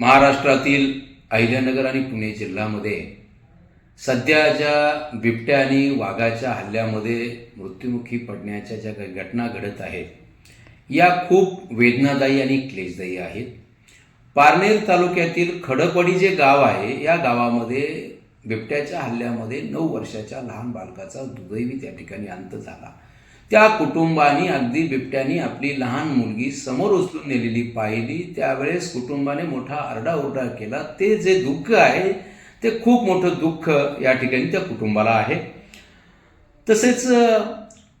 महाराष्ट्रातील अहिल्यानगर आणि पुणे जिल्ह्यामध्ये सध्या ज्या बिबट्या आणि वाघाच्या हल्ल्यामध्ये मृत्युमुखी पडण्याच्या ज्या काही घटना घडत आहेत या खूप वेदनादायी आणि क्लेशदायी आहेत. पारनेर तालुक्यातील खडकवाडी जे गाव आहे या गावामध्ये बिबट्याच्या हल्ल्यामध्ये नऊ वर्षाच्या लहान बालकाचा दुर्दैवी त्या ठिकाणी अंत झाला. त्या कुटुंबाने अगदी बिबट्याने आपली लहान मुलगी समोर उचलून नेलेली पाहिली त्यावेळेस कुटुंबाने मोठा आरडाओरडा केला. ते जे दुःख आहे ते खूप मोठं दुःख या ठिकाणी त्या कुटुंबाला आहे. तसेच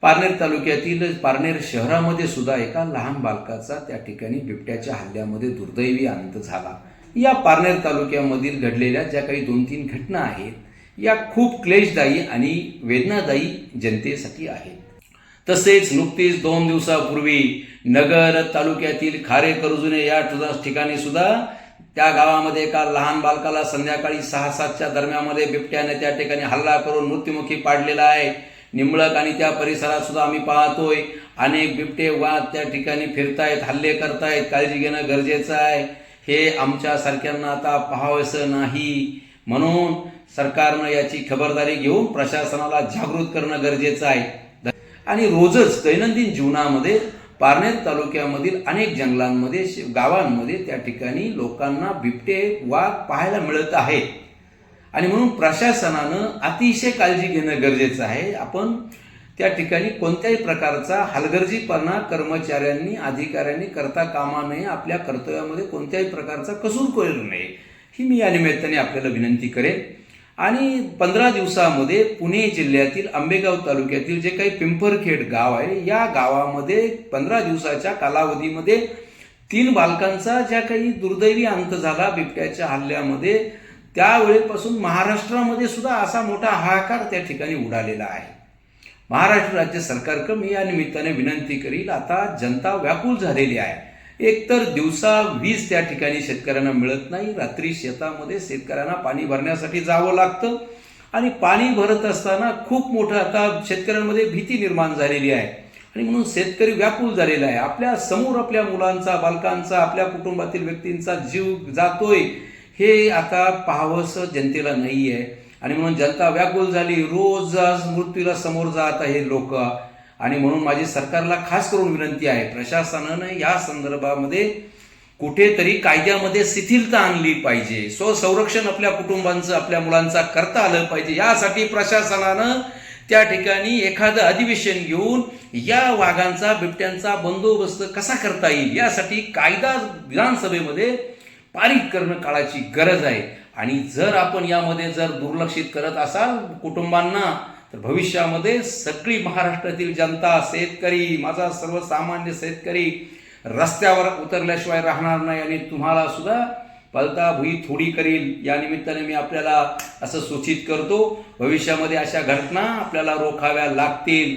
पारनेर तालुक्यातील पारनेर शहरामध्ये सुद्धा एका लहान बालकाचा त्या ठिकाणी बिबट्याच्या हल्ल्यामध्ये दुर्दैवी अंत झाला. या पारनेर तालुक्यामधील घडलेल्या ज्या काही दोन तीन घटना आहेत या खूप क्लेशदायी आणि वेदनादायी जनतेसाठी आहेत. तसेच नुकतीच दोन दिवसापूर्वी नगर तालुक्यातील खारे कर्जुने या ठिकाणी सुद्धा त्या गावामध्ये एका लहान बालकाला संध्याकाळी सहा सातच्या दरम्यामध्ये बिबट्याने त्या ठिकाणी हल्ला करून मृत्युमुखी पाडलेला आहे. निंबळक आणि त्या परिसरात सुद्धा आम्ही पाहतोय. अनेक बिबटे वाद त्या ठिकाणी फिरतायत हल्ले करतायत. काळजी घेणं गरजेचं आहे. हे आमच्या सारख्यांना आता पाहावंसं नाही. म्हणून सरकारनं याची खबरदारी घेऊन प्रशासनाला जागृत करणं गरजेचं आहे. आणि रोजच दैनंदिन जीवनामध्ये पारनेर तालुक्यामधील अनेक जंगलांमध्ये गावांमध्ये त्या ठिकाणी लोकांना बिबटे वाघ पाहायला मिळत आहे आणि म्हणून प्रशासनानं अतिशय काळजी घेणं गरजेचं आहे. आपण त्या ठिकाणी कोणत्याही प्रकारचा हलगर्जीपणा कर्मचाऱ्यांनी अधिकाऱ्यांनी करता कामा नये. आपल्या कर्तव्यामध्ये कोणत्याही प्रकारचा कसूर करू नये. ही मी या निमित्ताने आपल्याला विनंती करेन. आणि पंधरा दिवसामध्ये पुणे जिल्ह्यातील आंबेगाव तालुक्यातील जे काही पिंपरखेड गाव आहे या गावामध्ये पंधरा दिवसाच्या कालावधीमध्ये तीन बालकांचा ज्या काही दुर्दैवी अंत झाला बिबट्याच्या हल्ल्यामध्ये त्यावेळेपासून महाराष्ट्रामध्ये सुद्धा असा मोठा हाहाकार त्या ठिकाणी उडालेला आहे. महाराष्ट्र राज्य सरकारकडे मी या निमित्ताने विनंती करील आता जनता व्याकुळ झालेली आहे. एकतर दिवसा वीज त्या ठिकाणी शेतकऱ्यांना मिळत नाही रात्री शेतामध्ये शेतकऱ्यांना पाणी भरण्यासाठी जावं लागतं. आणि पाणी भरत असताना खूप मोठं आता शेतकऱ्यांमध्ये भीती निर्माण झालेली आहे. आणि म्हणून शेतकरी व्याकुळ झालेला आहे. आपल्यासमोर आपल्या मुलांचा बालकांचा आपल्या कुटुंबातील व्यक्तींचा जीव जातोय हे आता पाहावंसं जनतेला नाही आहे आणि म्हणून जनता व्याकुळ झाली. रोज आज मृत्यूला समोर जात आहे लोक. आणि म्हणून माझी सरकारला खास करून विनंती आहे प्रशासनानं या संदर्भामध्ये कुठेतरी कायद्यामध्ये शिथिलता आणली पाहिजे. स्वसंरक्षण आपल्या कुटुंबांचं आपल्या मुलांचा करता आलं पाहिजे. यासाठी प्रशासनानं त्या ठिकाणी एखादं अधिवेशन घेऊन या वाघांचा बिबट्यांचा बंदोबस्त कसा करता येईल यासाठी कायदा विधानसभेमध्ये पारित करणं काळाची गरज आहे. आणि जर आपण यामध्ये जर दुर्लक्षित करत असाल कुटुंबांना तर भविष्यामध्ये सगळी महाराष्ट्रातील जनता शेतकरी माझा सर्वसामान्य शेतकरी रस्त्यावर उतरल्याशिवाय राहणार नाही आणि तुम्हाला सुद्धा पलता भुई थोडी करील. या निमित्ताने मी आपल्याला असं सूचित करतो भविष्यामध्ये अशा घटना आपल्याला रोखाव्या लागतील.